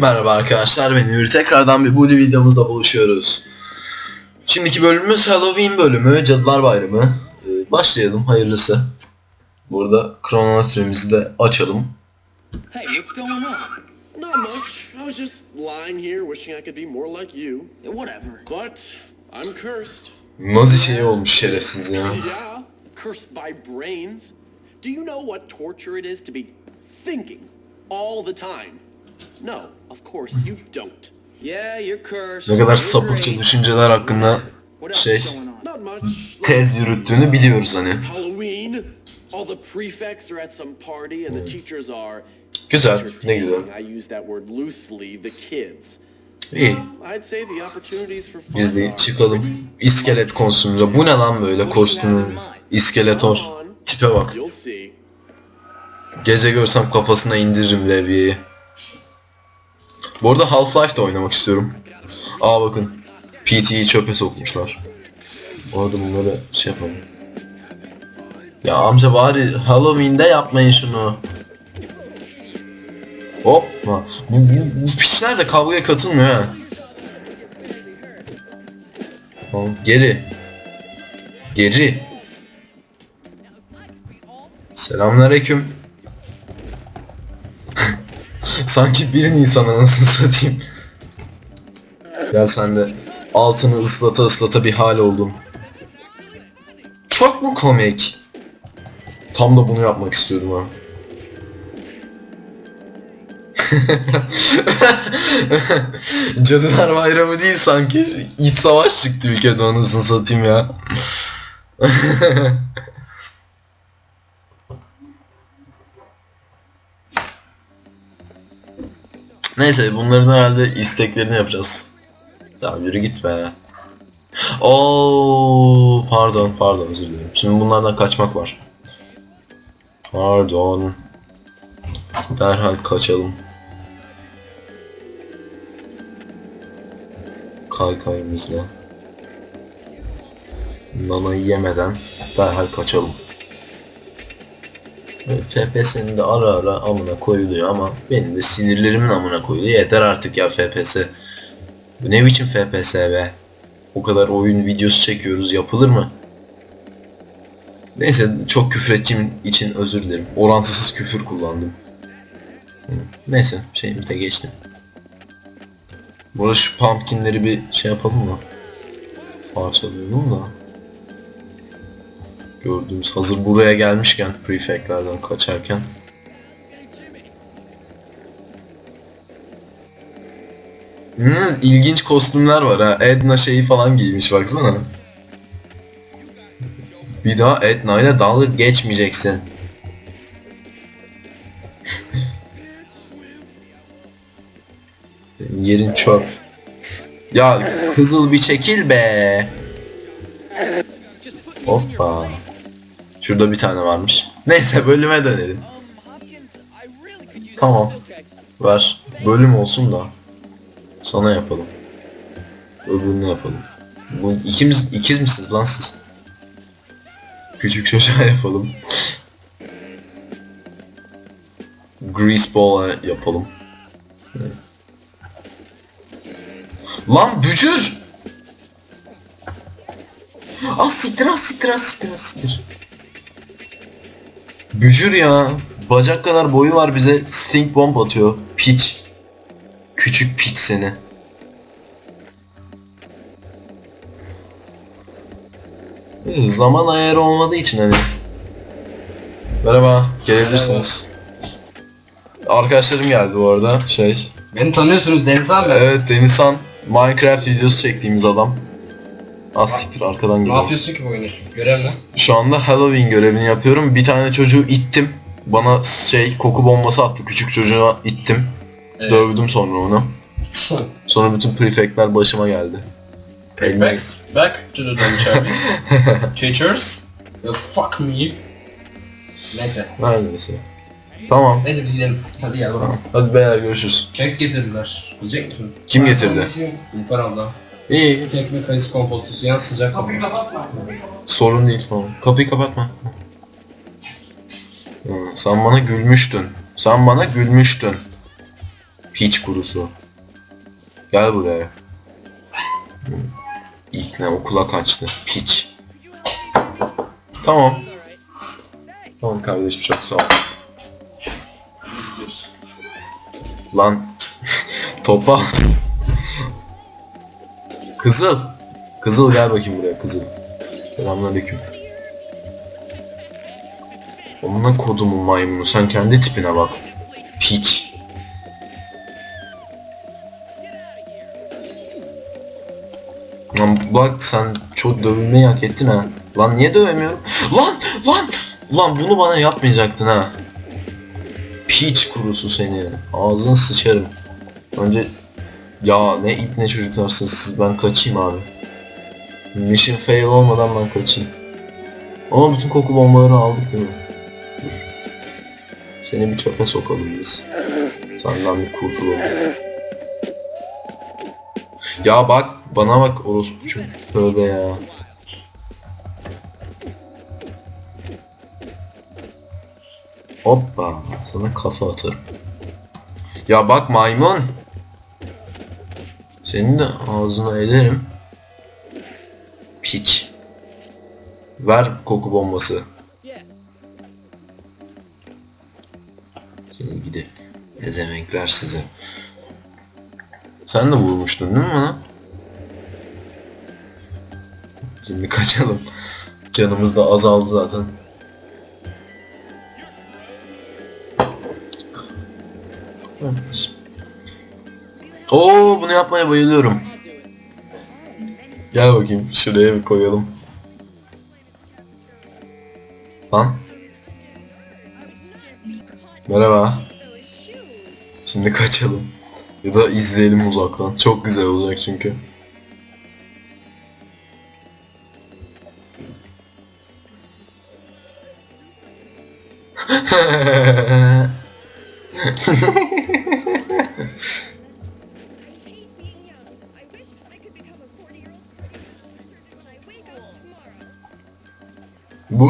Merhaba arkadaşlar ben Ümür. Tekrardan bir Bully videomuzda buluşuyoruz. Şimdiki bölümümüz Halloween bölümü, Cadılar Bayramı. Ee, başlayalım hayırlısı. Burada kronometremizi de açalım. Hey, what's going on? Not much. I was just lying here wishing I could be more like you. Whatever. But I'm cursed. Nazi şeyi olmuş şerefsiz ya. Yeah, cursed by brains. Do you know what torture it is to be thinking all the time? No, of course you don't. Yeah, you're cursed. Ne kadar sapıkça düşünceler hakkında şey is going on? Not much. tez yürüttüğünü biliyoruz hani. It's Halloween. All the prefects are at some party and the teachers are Güzel, ne güzel. I use that word loosely, the kids. İyi. I'd say the opportunities for fun Biz de are çıkalım. İskelet kostümüyle. Bu ne lan böyle kostümü? İskeletor. Tipe bak. Gece görsem kafasına indiririm levyeyi. Bu arada Half-Life'da oynamak istiyorum. Aa bakın. PT'yi çöpe sokmuşlar. Bu arada bunları şey yapalım. Ya amca bari Halloween'de yapmayın şunu. Hoppa. Bu, bu, bu piçler de kavgaya katılmıyor ha. Tamam, Geri. Geri. Selamünaleyküm. Sanki bir Nisan anasını satayım. Gel sen de altını ıslata ıslata bir hal oldun. Çok mu komik? Tam da bunu yapmak istiyordum ha. Cadılar Bayramı değil sanki. İç savaş çıktı ülkede anasını satayım ya. Neyse bunların herhalde isteklerini yapacağız. Ya yürü git be. Oo pardon pardon özür dilerim. Şimdi bunlardan kaçmak var. Pardon. Derhal kaçalım. Kaykayımızla. Nanayı yemeden derhal kaçalım. FPS'nin de ara ara amına koyuluyor ama benim de sinirlerimin amına koyuluyor. Yeter artık ya FPS. Bu ne biçim FPS be? O kadar oyun videosu çekiyoruz yapılır mı? Neyse çok küfür ettiğim için özür dilerim. Orantısız küfür kullandım. Neyse şeyimi de geçtim. Bu arada şu pumpkinleri bir şey yapalım mı? Parçalayalım da. Gördüğümüz hazır buraya gelmişken prefectlerden kaçarken. Hmm, ilginç kostümler var ha. Edna şeyi falan giymiş baksana. Bir daha Edna ile dalga geçmeyeceksin. Yerin çöp. Ya kızıl bir çekil be. Hoppa. Şurada bir tane varmış. Neyse bölüme dönelim. Tamam. Ver. Bölüm olsun da. Sana yapalım. Öbürünü yapalım. Bu ikimiz ikiz misiniz lan siz? Küçük çocuğa yapalım. Grease ball'a yapalım. Lan bücür! Ah siktir ah siktir ah siktir ah siktir. Bücür ya. Bacak kadar boyu var bize stink bomb atıyor. Piç. Küçük piç seni. Zaman ayarı olmadığı için hani. Merhaba, gelebilirsiniz. Arkadaşlarım geldi bu arada. Şey. Beni tanıyorsunuz Deniz abi. Evet Denizhan Minecraft videosu çektiğimiz adam. Az siktir arkadan Ne geliyor. yapıyorsun ki bu oyunu? Görev ne? Şu anda Halloween görevini yapıyorum. Bir tane çocuğu ittim. Bana şey koku bombası attı. Küçük çocuğa ittim. Evet. Dövdüm sonra onu. Sonra bütün prefectler başıma geldi. Paybags. Back to the service. Teachers. You fuck me. Neyse. Neredeyse. Tamam. Neyse biz gidelim. Hadi gel bakalım. Hadi beyler görüşürüz. Kek getirdiler. Yiyecek misin? Kim getirdi? İlper abla. İyi. Kek ve kayısı kompostusu. Yan sıcak. Kapıyı kapatma. Sorun değil tamam. Kapıyı kapatma. Hı, sen bana gülmüştün. Sen bana gülmüştün. Piç kurusu. Gel buraya. İlk ne okula kaçtı. Piç. Tamam. Tamam kardeşim çok sağ ol. Lan. Topa. Kızıl. Kızıl gel bakayım buraya kızıl. Selamünaleyküm. Onunla kodumun maymunu sen kendi tipine bak. Piç. Lan bak sen çok dövülmeyi hak ettin ha. Lan niye dövemiyorum? Lan lan lan bunu bana yapmayacaktın ha. Piç kurusu seni. Ağzını sıçarım. Önce ya ne ip ne çocuklarsınız siz ben kaçayım abi. Mission fail olmadan ben kaçayım. Ama bütün koku bombalarını aldık değil mi? Dur. Seni bir çöpe sokalım biz. Senden bir kurtulalım. Ya bak bana bak orospu tövbe ya. Hoppa sana kafa atarım. Ya bak maymun. Senin de ağzına ederim. Piç. Ver koku bombası. Seni gidi. Ezemenkler sizi. Sen de vurmuştun değil mi bana? Şimdi kaçalım. Canımız da azaldı zaten. Bunu yapmaya bayılıyorum. Gel bakayım şuraya bir koyalım. Lan. Merhaba. Şimdi kaçalım. Ya da izleyelim uzaktan. Çok güzel olacak çünkü. hate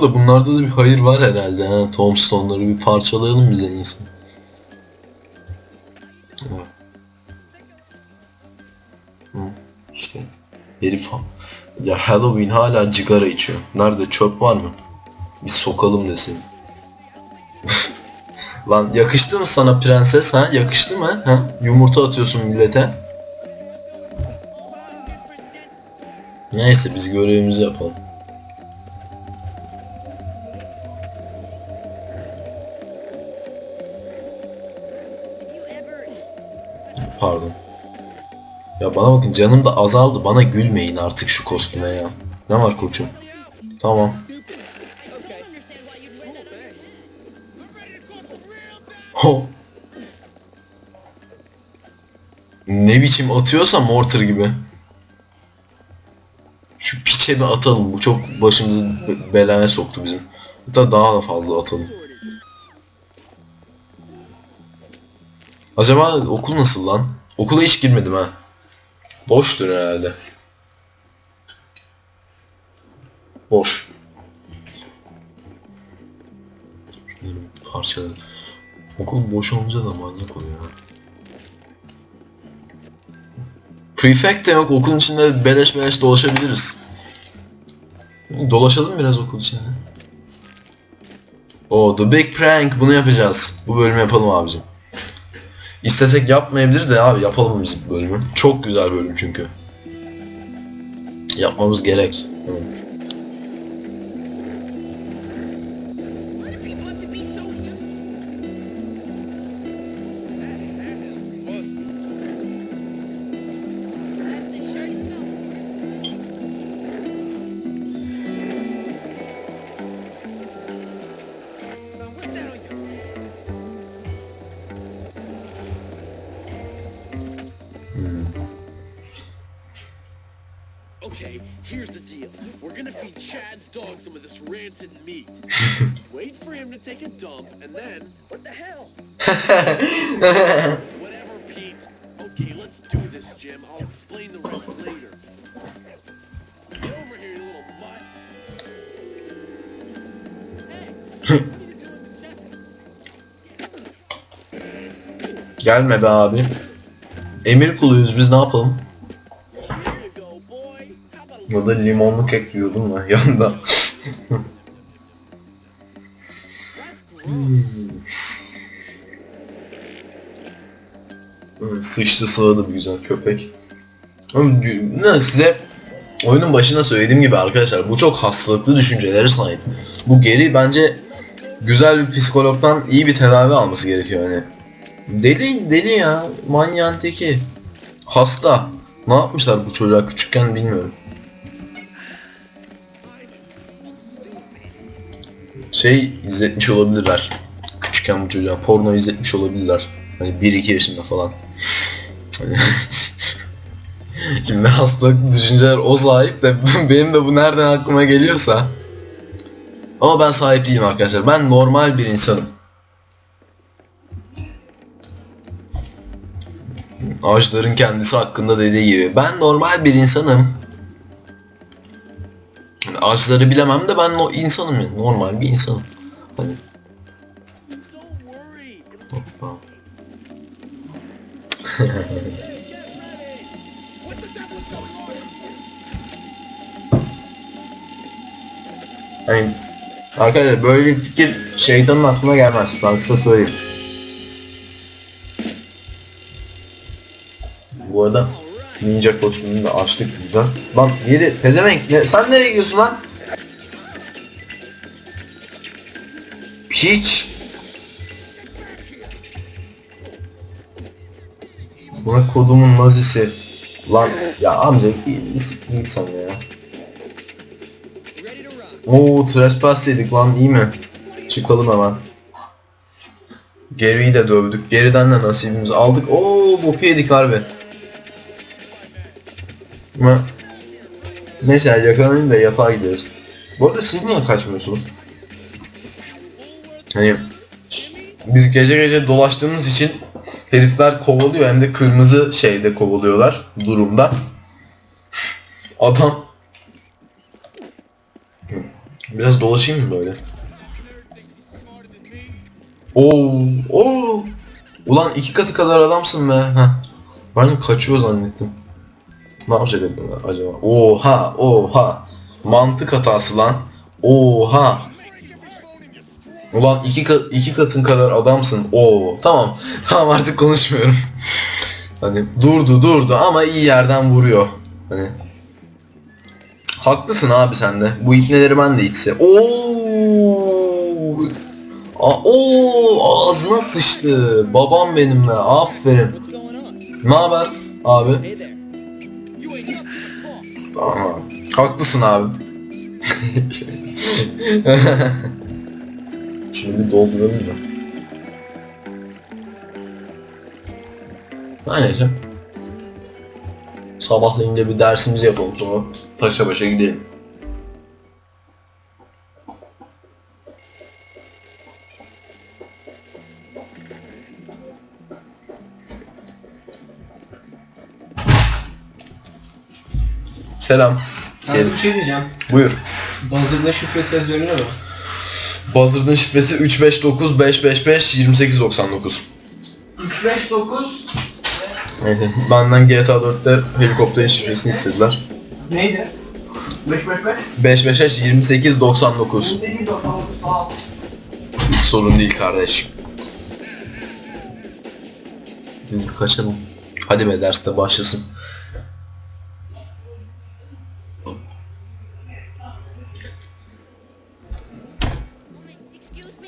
tomorrow. Burada bunlarda da bir hayır var herhalde ha. Tombstone'ları bir parçalayalım bize en iyisi. İşte herif ya Halloween hala cigara içiyor. Nerede çöp var mı? Bir sokalım desin. Lan yakıştı mı sana prenses ha? Yakıştı mı ha? Yumurta atıyorsun millete. Neyse biz görevimizi yapalım. Pardon. Ya bana bakın canım da azaldı. Bana gülmeyin artık şu kostüme ya. Ne var koçum? Tamam. Ho. Ne biçim atıyorsa mortar gibi. Şu piçe bir atalım. Bu çok başımızı be- belaya soktu bizim. Hatta daha da fazla atalım. Acaba okul nasıl lan? Okula hiç girmedim ha. Boştur herhalde. Boş. Şunları. Okul boş olunca da manyak oluyor ha. Prefect de yok. Okulun içinde beleş beleş dolaşabiliriz. Dolaşalım biraz okul içinde. O The Big Prank bunu yapacağız. Bu bölümü yapalım abicim. İstesek yapmayabiliriz de abi yapalım biz bu bölümü. Çok güzel bölüm çünkü. Yapmamız gerek. Hı. Okay, here's the deal. We're gonna feed Chad's dog some of this rancid meat. Wait for him to take a dump, and then. What the hell? Whatever, Pete. Okay, let's do this, Jim. I'll explain the rest later. Get over here, you little mutt. Hey, what are you doing with Jesse? Gelme be abi. Emir kuluyuz biz ne yapalım? Ya da limonluk ekliyordum da yanında. Hı, Sıçtı sıvadı bir güzel köpek. Ne size oyunun başında söylediğim gibi arkadaşlar bu çok hastalıklı düşüncelere sahip. Bu geri bence güzel bir psikologdan iyi bir tedavi alması gerekiyor hani. Deli deli ya manyağın teki. Hasta. Ne yapmışlar bu çocuğa küçükken bilmiyorum. Şey izletmiş olabilirler. Küçükken bu çocuğa porno izletmiş olabilirler. Hani 1-2 yaşında falan. Şimdi hastalıklı düşünceler o sahip de benim de bu nereden aklıma geliyorsa. Ama ben sahip değilim arkadaşlar. Ben normal bir insanım. Ağaçların kendisi hakkında dediği gibi. Ben normal bir insanım. Ağaçları bilemem de ben o insanım yani. Normal bir insanım. Hani hoppa. Arkadaşlar böyle bir fikir şeytanın aklına gelmez. Ben size söyleyeyim. Bu arada ninja kostümünü de açtık güzel. Lan yeri pezevenk? Sen nereye gidiyorsun lan? Hiç. Buna kodumun nazisi. Lan ya amca git sen ya. Oo trespass yedik lan iyi mi? Çıkalım hemen. Gary'i de dövdük. Gary'den de nasibimizi aldık. Oo boku yedik harbi. Ama neyse yakalanayım da yatağa gidiyoruz. Bu arada siz niye kaçmıyorsunuz? Hani biz gece gece dolaştığımız için herifler kovalıyor hem de kırmızı şeyde kovalıyorlar durumda. Adam Biraz dolaşayım mı böyle? Oo, oo. Ulan iki katı kadar adamsın be. Heh. Ben kaçıyor zannettim. Ne yapacak acaba? Oha, oha. Mantık hatası lan. Oha. Ulan iki, ka- iki katın kadar adamsın. Oo, tamam. Tamam artık konuşmuyorum. hani durdu durdu ama iyi yerden vuruyor. Hani Haklısın abi sen de. Bu ipneleri ben de içse. Oo! Aa, oo! Ağzına sıçtı. Babam benim be. Aferin. Ne haber abi? Tamam. Haklısın abi. Şimdi bir dolduralım da. Her neyse. Sabahleyin de bir dersimizi yapalım sonra paşa paşa gidelim. Selam. Kanka bir şey diyeceğim. Buyur. Buzzer'da şifresi ezberine bak. Buzzard'ın şifresi 359 555 2899. 359 Neyse benden GTA 4'te helikopterin şifresini istediler. neydi? 555 555 2899. 9899 sağ ol. Hiç sorun değil kardeş. Biz bir kaçalım. Hadi be derste başlasın. Excuse me, Buyur. will you help me, please? I gotta get my friend out of Why not? class. Oh. He's gotta help me with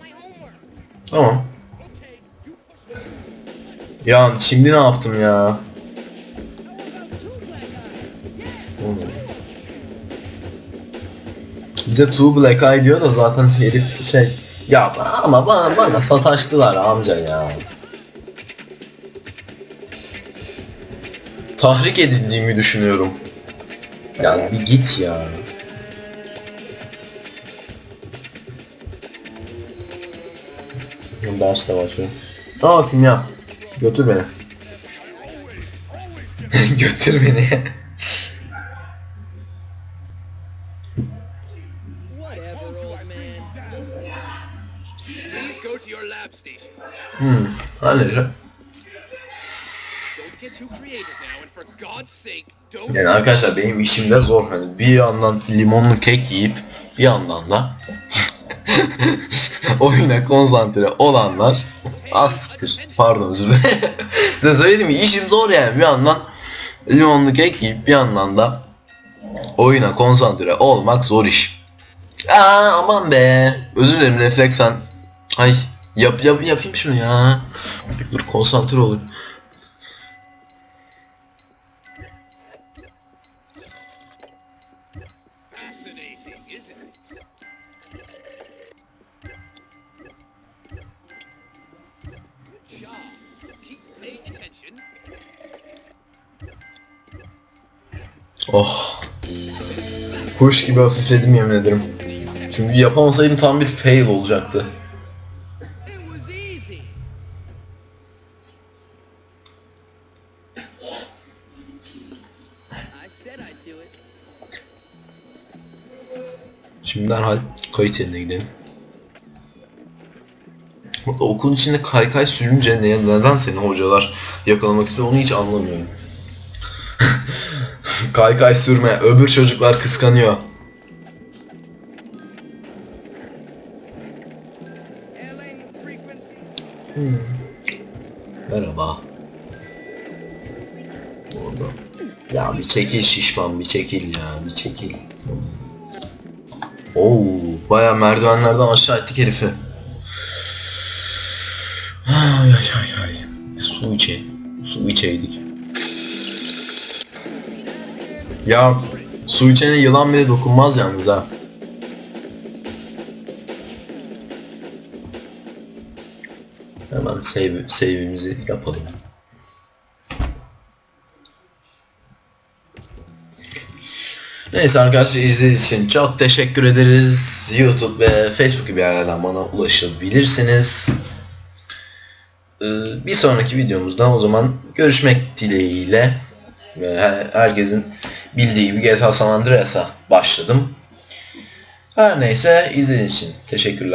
my homework. Tamam. Ya şimdi ne yaptım ya? Bize Two Black Eye diyor da zaten herif şey ya ama bana, bana sataştılar amca ya. Tahrik edildiğimi düşünüyorum. Ya bir git ya. Ders de başlıyor. Aa kimya. Götür beni. Götür beni. Hmm. Don't. Yani arkadaşlar benim işim de zor. Hani bir yandan limonlu kek yiyip bir yandan da oyuna konsantre olanlar az siktir. Pardon özür dilerim. Size söyledim mi işim zor yani bir yandan limonlu kek bir yandan da oyuna konsantre olmak zor iş. Aa aman be. Özür dilerim refleksen. Ay yap, yap yapayım şunu ya. Dur konsantre olayım. Oh. Kuş gibi hafifledim yemin ederim. Çünkü yapamasaydım tam bir fail olacaktı. Şimdi derhal kayıt yerine gidelim. Okulun içinde kaykay sürünce ne, neden seni hocalar yakalamak istiyor onu hiç anlamıyorum. Kaykay sürme, öbür çocuklar kıskanıyor. Frequency. Merhaba. Orada. Ya bir çekil şişman bir çekil ya bir çekil. Oo, baya merdivenlerden aşağı ettik herifi. Ay ay ay ay. Su içe. Su içeydik. Ya su içene yılan bile dokunmaz yalnız ha. Hemen save, save'imizi yapalım. Neyse arkadaşlar izlediğiniz için çok teşekkür ederiz. YouTube ve Facebook gibi yerlerden bana ulaşabilirsiniz. Ee, Bir sonraki videomuzda o zaman görüşmek dileğiyle herkesin bildiği gibi GTA San Andreas'a başladım. Her neyse izlediğiniz için teşekkürler.